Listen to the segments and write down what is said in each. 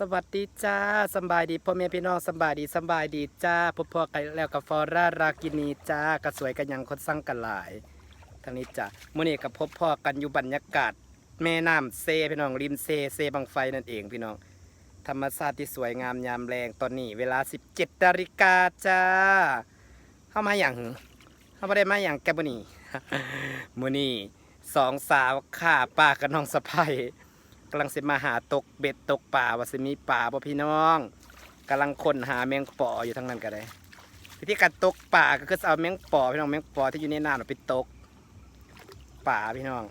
สวัสดีจ้าสบายดีพ่อแม่พี่น้องสบายดีสบายดีจ้าพบพอกันแล้วกับฟอร่ารากินีจ้ากระสวยกันยังคนสร้างกันหลายทางนี้จ้ามื่อนี้กับพบพ่อกันอยู่บรรยากาศ แม่น้ำเซพี่น้องริมเซเซบังไฟนั่นเองพี่น้อง ธรรมชาติที่สวยงามยามแรงตอนนี้ เวลา 17นาฬิกาจ้าเข้ามาอย่างเข้ามาได้มาอย่างแกบนี่มื่อนี้สองสาวข่าป้ากับน้องสะพ้ย กำลังสิมาหาตกเบ็ดตกป่าว่าสิมีป่าบ่พี่น้องกำลังค้นหาแมงป่ออยู่ทั้งนั้นก็ได้วิธีการตกป่าก็คือเอาแมงป่อพี่น้องแมงป่อที่อยู่ในน้ำน่ะไปตกป่าพี่น้อง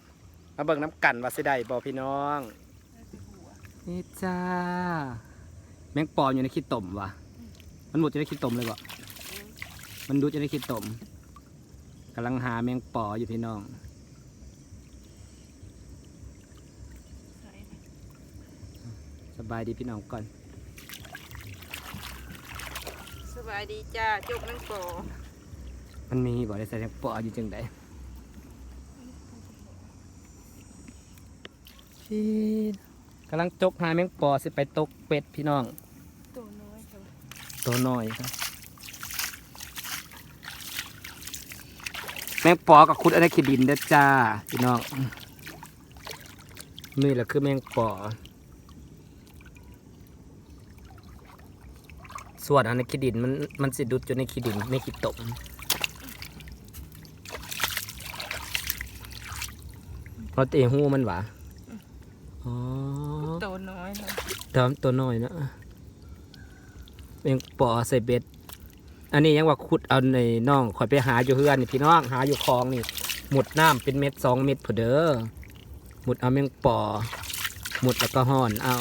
มาเบิ่งน้ำกันว่าสิได้บ่พี่น้องนี่จ้าแมงป่ออยู่ในขี้ตมวะมันหมดจะได้ขี้ตมเลยบ่มันดูจะได้ขี้ตมกำลังหาแมงป่ออยู่พี่น้อง สบายดีพี่น้องก่อน สบายดีจ้าจกนั่งโปมันมีบ่ได้ใส่แมงป่ออยู่จังไดพี่กำลังจกหาแมงป่อสิไปตกเป็ดพี่น้อง ตัวน้อยค่ะตัวน้อยครับ แมงป่อกับคุดอะไรขีดินเด้อจ้า พี่น้องนี่แหละคือแมงป่อ ส่วนอันในขี้ดินมันมันสิดุดอยู่ในขี้ดินในขี้ตมเพราะเตะหูมันหวะอ๋อตัวน้อยนะตามตัวน้อยนะแมงป่อใส่เบ็ด อันนี้ยังว่าขุดเอาในน่องคอยไปหาอยู่เฮือนนี่พี่น้องหาอยู่คลองนี่หมุดน้ำเป็นเม็ดสองเม็ดผู้เด้อหมุดเอาแมงป่อหมุดแล้วก็ห่อนเอา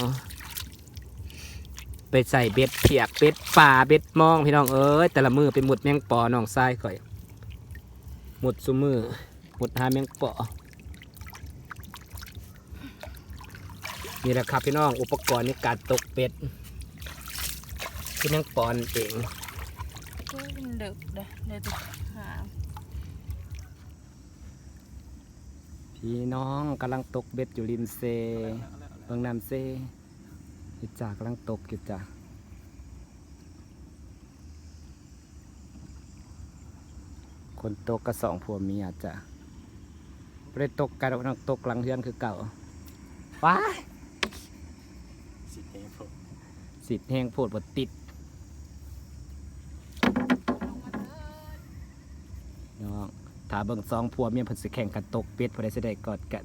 ไปใส่เบ็ดเพียก เบ็ดป่าเบ็ดมองพี่น้องเอ้ยแต่ละมือไปหมุดแมงป่อน้องทรายก่อยหมุดซุมือหมุดหาแมงป่อนี่แหละครับพี่น้องอุปกรณ์ในการตกเป็ดที่แมงป่อนั่นเองก็เป็นเด็กเด้อเดี๋ยวจะหาพี่น้องกำลังตกเบ็ดอยู่ริมเซเบิ่งน้ำเซอยู่จ่ากำลังตกอยู่จ้ะ คนตกก็สองผัวเมียจ้ะบ่ได้ตกกันหรอกตกหลังเฮือนคือเก่าว้ายสิทธิ์แห้งโพดบดติดน้องถ้าเบิ่งสองผัวเมียเพิ่นสิแข่งกันตกเป็ดผู้ใดสิได้กอดกัน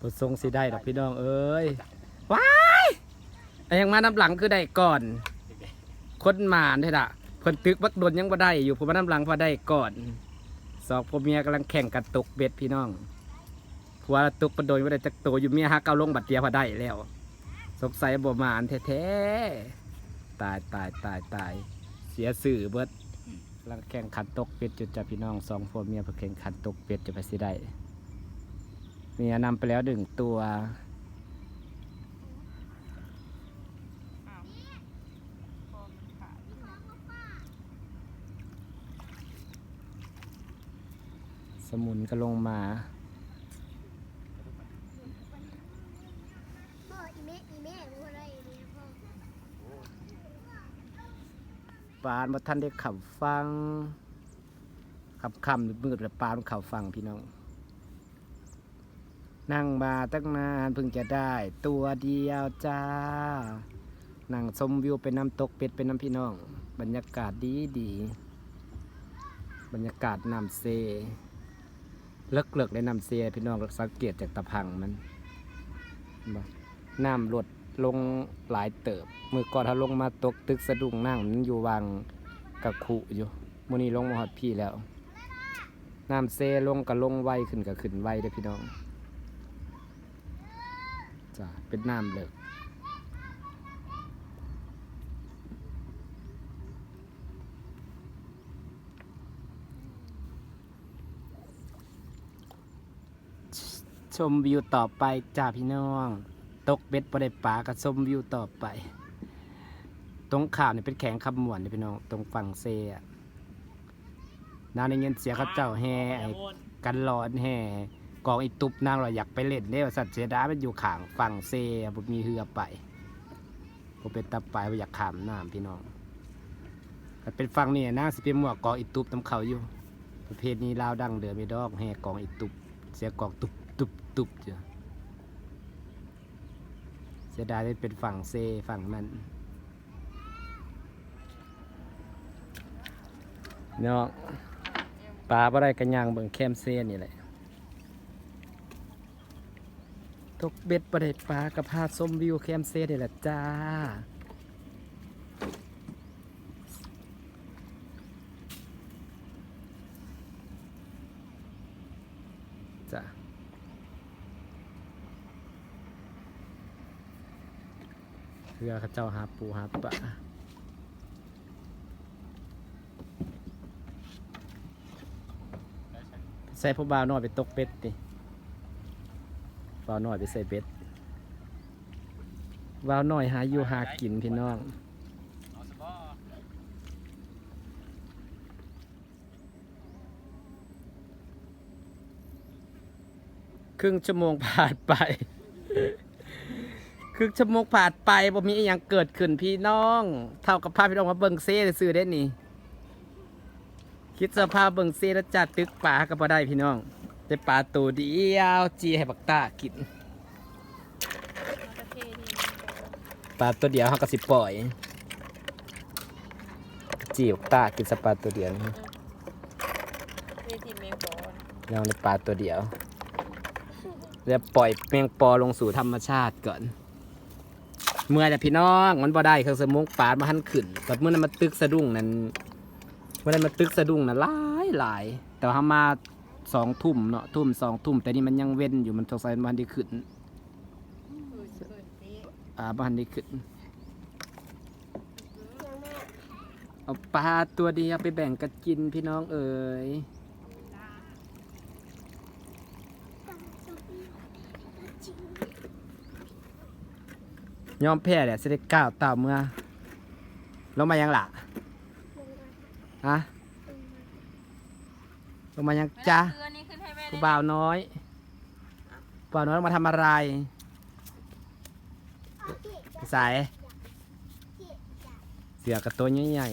บ่ทรงสิได้ดอกพี่น้องเอ้ยว้ายแต่ยังมาน้ำหลังคือได้ก่อน คนมานเด้อล่ะ เพิ่นตึกบักดนยังบ่ได้ อยู่ผมมน้ำหลังพอได้ก่อนสองผัวเมียกำลังแข่งกันตกเบ็ดพี่น้องผัวตกประโดนบ่ได้จักโตอยู่เมียฮักเอาลงบัดเดียวพอได้แล้ว สงสัยบ่หมานแท้ๆตายตายตายตายเสียสื่อเบิดกำลังแข่งขันตกเป็ดจุดจ้ะพี่น้องสองผัวเมียเพื่อแข่งขันตกเป็ดจะไปสิได้เมียนำไปแล้วหนึ่งตัว พอมันขาด สมุนก็ลงมาพ่ออีแม่อีแม่รู้อะไรเนี่ยพ่อปานมาท่านได้ขับฟังขับคำมืดแต่ปานขับฟังพี่น้อง นั่งมาตั้งนานเพิ่งจะได้ ตัวเดียวจ้า นั่งชมวิวเป็นน้ำตกเป็ดเป็นน้ำพี่น้อง บรรยากาศดีดีบรรยากาศน้ำเซ เลิกเลิกในน้ำเสียพี่น้องสังเกตจากตะพังมันน้ำลดลงหลายเติบ มือก่อนถ้าลงมาตกตึกสะดุ้งนั่งมันอยู่วางกระขุอยู่มือนี้ลงมาฮอดพี่แล้ว น้ำเซลงก็ลงไวขึ้นก็ขึ้นไวเด้อพี่น้องจ้ะเป็นน้ำเลิก ชมวิวต่อไปจ้าพี่น้อง ตกเบ็ดบ่ได้ปลาก็ชมวิวต่อไป ตรงข่าวเนี่ยเป็นแข็งคำหมวนนี่พี่น้อง ตรงฝั่งเซอะนางในเงินเสียเขาเจ้าแห่ไอ้กันร้อนแห่กองไอตุบนางเราอยากไปเล่นเด้ว่าสัตว์เสียดายมันอยู่ขางฝั่งเซอะบ่มีเรือไปผมเป็นตับปลายว่าอยากขามน้ำพี่น้องเป็นฟังนี่นางสิเป็นหมวกกองอีตุบตำเขาอยู่ประเภทนี้ลาวดังเดิมไม่ดอกแห่กองอีตุบ เสียกองตุบตุบตุบจ้ะเสียดายได้เป็นฝั่งเซฝั่งมันเนาะปลาบ่ได้กันยางเบิ่งแคมเซนี่แหละตกเบ็ดประเด็ดปลากระพาส้มวิวแคมเซ่นี่แหละจ้า จ้ะเรือเขาเจ้าหาปูหาปลาใส่พวกบ่าวน้อยไปตกเป็ดดิวาวน้อยไปใส่เบ็ดวาวน้อยหาอยู่หากินพี่น้อง ครึ่งชั่วโมงผ่านไป ครึ่งชั่วโมงผ่านไปบ่มีอหยังเกิดขึ้นพี่น้อง เท่ากับภาพพี่น้องมาเบิ่งเซ่ซื้อได้นี่ คิดสภาพเบิ่งเซ่แล้วจัดตึกป่าก็บ่ได้พี่น้องได้ปลาตัวเดียวจีให้บักตากินปลาตัวเดียวเขาก็สิปล่อย จีบตากินสปลาตัวเดียวนี่เวทีเมงบอลเราในปลาตัวเดียว แล้วปล่อยแมงปอลงสู่ธรรมชาติก่อน เมื่อแต่พี่น้องมันบ่ได้เครื่องสมองปลามาหันขึ้นแต่เมื่อนั้นมาตึกสะดุ้งนั้นเมื่อนั้นมาตึกสะดุ้งนั้นหลายหลาย แต่ว่ามาสองทุ่มเนาะทุ่มสองทุ่ม แต่นี่มันยังเว้นอยู่มันสงสัยมันได้ขึ้นคืนคืนนี้อ่าบ้านได้ขึ้นเอาปลาตัวเดียวไปแบ่งกันกินพี่น้องเอ๋ย ยอมแพ้แหละเสได็จก้าวเต่าเมื่อลงมายังล่ะฮะลงมายังจ้าเรือนี้ขึ้นให้แม่ผู้บ่าวน้อยผู้บ่าวน้อยมาทำอะไรสายเสือกระตัวใหญ่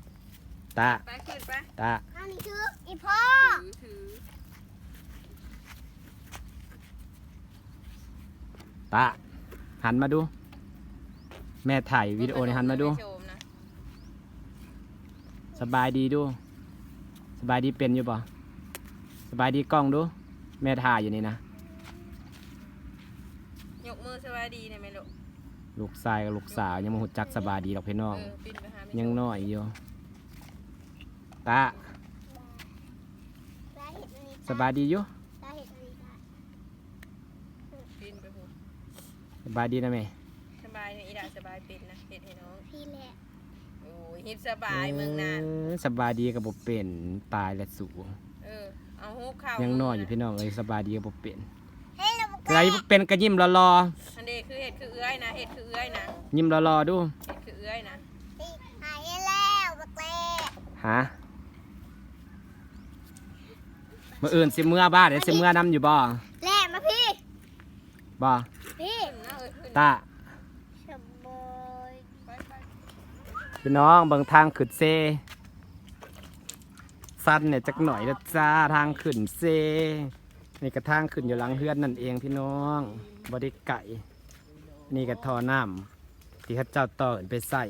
ๆตาไปขึ้นไปตาอันนี้คืออีพ่อถือถือตาหันมาดู แม่ถ่ายวิดีโอในหันมาดูชมนะสบายดีดู สบายดีเป็นอยู่ป่ะสบายดีกล้องดู แม่ถ่ายอยู่นี่นะ ยกมือสวัสดีเนี่ยแม่ลูกลูกชายกับลูกสาวยังมาหุดจักสบายดีหรอกพี่น้อง เออปินไปหาแม่ยังน้อยอยู่ตาสาเหตุอันนี้สบายดีอยู่สาเหตุอันนี้ค่ะปินไปหูสบายดีนะแม่สบาย เนี่ยอีดาสบายเป็นนะเห็ดให้น้องพี่แหละโอ้ยฮิตสบายเมืองนานเออสบายดีกับบ่เป็นตายและสูเออเอาหูเข่ายัยังน้อยอยู่พี่น้องเอ้ยสบายดีกับบ่เป็นเฮ้ยเรามาเวลาบ่เป็นก็ยิ้มรออันนี้คือเห็ดคือเอื้อยนะเห็ดคือเอื้อยนะๆยิ้มรอๆดูเห็ดคือเอื้อยนะหายแล้วบักเล่ฮะมื่ออื่นสิเมื่อบ้านเดี๋ยวสิเมื่อนํอยู่บ่แล่มาพี่บ่พี่ขึ้นนะเอ้ยขึ้นตา สบาย ไปไป พี่น้องบางทางขึ้นเซสั้นเนี่ยจักหน่อยนะจ้าทางขึ้นเซนี่กระทางขึ้นอยู่หลังเฮือนนั่นเองพี่น้องบไดิไก่นี่กระทอน้ำที่ข้าเจ้าต่อขึ้นไปใส่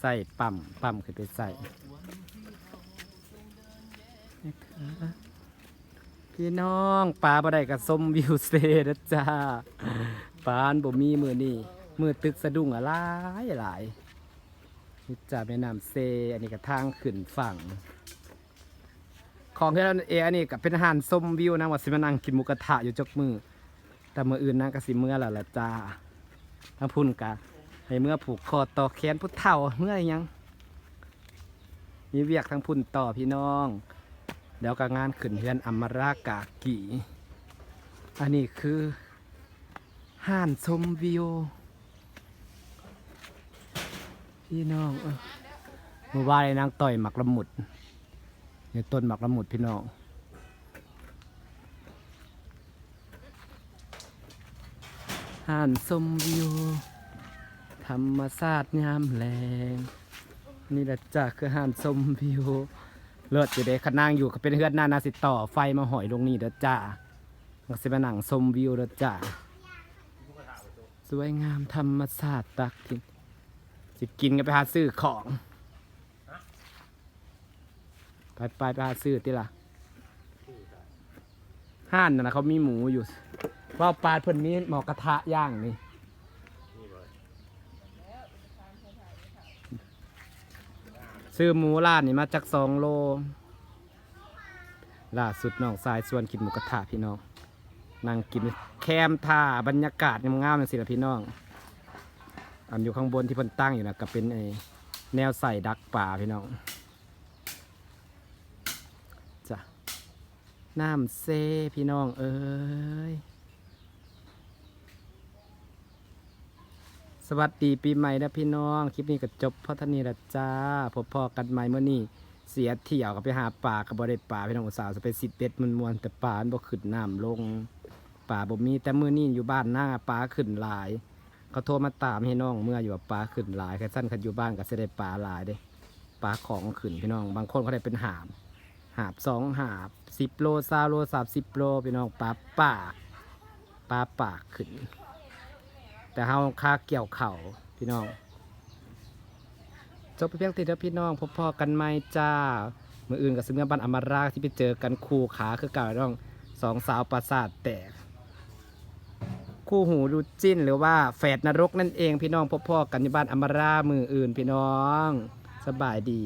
ใส่ปั๊มปั๊มขึ้นไปใส่พี่น้องปลาบ่ได้กับส้มวิวเซนะจ้าปานบ่มีมือนี่มือตึกสะดุ้งอะหลายหลาย นี่จะแม่น้ำเซ อันนี้ก็ทางขึ้นฝั่ง ของที่เราเออันนี้ก็เป็นอาหารส้มวิวนะว่าสิมานั่งกินหมูกระทะอยู่จกมือ แต่มืออื่นนะก็สิเมื่อล้วล่ะจ้าทั้งพุ่นกะให้เมื่อผูกคอต่อแขนพุทธเท่าเมื่อยังมีเวียกทั้งพุ่นต่อพี่น้องเดี๋ยวก็งานขึ้นเฮือนอมรากากีอันนี้คือห้านชมวิว พี่น้องมื่อวานไอ้นางต่อยหมักละมุดเนี่ยต้นหมักละมุดพี่น้องห่านสมวิวธรรมศาสตร์ยามแรงนี่แหละจ้ะคือหานชมวิวเลิศอยู่เด้ขนางอยู่ก็เป็นเฮือนหน้านาสิต่อไฟมาหอยลงนี่เด้อจ้าก็สิมานั่งชมวิวเด้อจ้าสวยงามธรรมศาสตร์ตักทิน สิกินก็ไปหาซื้อของ ไปไปไปหาซื้อติล่ะห้านนะเขามีหมูอยู่ว่าปลาเพิ่นมีหมอกระทะย่างนี่ซื้อหมูร้านนี่มาจากสองโลล่าสุดน้องสายชวนกินหมูกระทะพี่น้องนั่งกินแคมท่าบรรยากาศงามๆสิละพี่น้อง อันอยู่ข้างบนที่เพิ่นตั้งอยู่นะก็เป็นไอแนวใส่ดักป่าพี่น้องจ้ะน้ำเซพี่น้อง เอ้ยสวัสดีปีใหม่นะพี่น้อง คลิปนี้ก็จบเพราะท่านี้ละจ้าพบพอกันใหม่เมื่อนี้เสียเที่ยวก็ไปหาปลากับ่ได้ปลาพี่น้องสาห์จะไปสิเป็ดมันมวนแต่ปลานบ่ขึ้นน้ำลงปลาบ่มีแต่เมื้อนี้อยู่บ้านหน้าปลาขึ้นหลาย เขาโทรมาตามให้น้องเมื่ออยู่ว่าปลาขึ้นหลายแค่สั้นคันอยู่บ้านก็สิได้ปลาหลายเด้ปลาของขึ้นพี่น้อง บางคนเขาได้เป็นหาบ หาบสองหาบสิบโลซาโลสามสิบโลพี่น้องปลาปากปลาปากขึ้น แต่เฮาค่าเกี่ยวเข่าพี่น้องจบไปเพียงติดแล้วพี่น้องพบพอกันไหมจ้ามืออื่นกับซึ่งบ้านอมราที่ไปเจอกันคู่ขาคือเก่าน้องสองสาวประสาทแตก คู่หูดูจิ้น หรือว่าแฝดนรกนั่นเองพี่น้องพบพ่อกันที่บ้านอมรามืออื่นพี่น้อง สบายดี